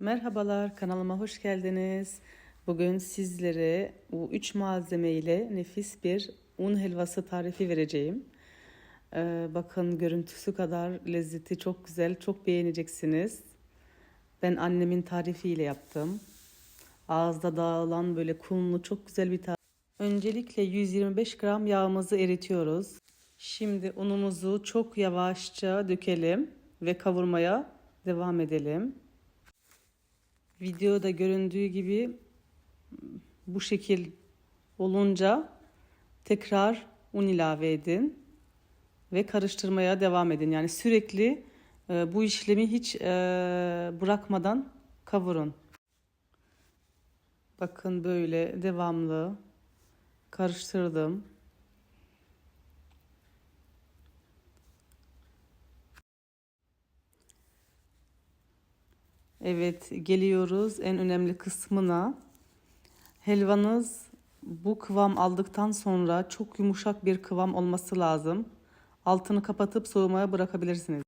Merhabalar, kanalıma hoş geldiniz. Bugün sizlere bu üç malzeme ile nefis bir un helvası tarifi vereceğim. Ee, bakın görüntüsü kadar lezzeti çok güzel, çok beğeneceksiniz. Ben annemin tarifiyle yaptım. Ağızda dağılan böyle kumlu çok güzel bir tarif. Öncelikle 125 gram yağımızı eritiyoruz. Şimdi unumuzu çok yavaşça dökelim ve kavurmaya devam edelim. Videoda göründüğü gibi bu şekil olunca tekrar un ilave edin ve karıştırmaya devam edin. Yani sürekli e, bu işlemi hiç e, bırakmadan kavurun. Bakın böyle devamlı karıştırdım. Evet, geliyoruz en önemli kısmına. Helvanız bu kıvam aldıktan sonra çok yumuşak bir kıvam olması lazım. Altını kapatıp soğumaya bırakabilirsiniz.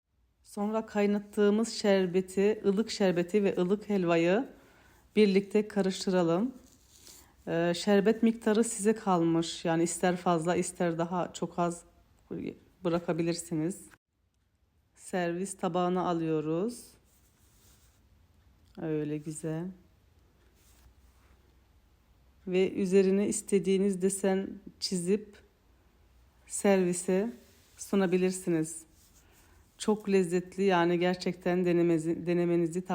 Sonra kaynattığımız şerbeti, ılık şerbeti ve ılık helvayı birlikte karıştıralım. Ee, şerbet miktarı size kalmış. Yani ister fazla ister daha çok az bırakabilirsiniz. Servis tabağına alıyoruz. Öyle güzel. Ve üzerine istediğiniz desen çizip servise sunabilirsiniz. Çok lezzetli yani gerçekten denemenizi, tavsiye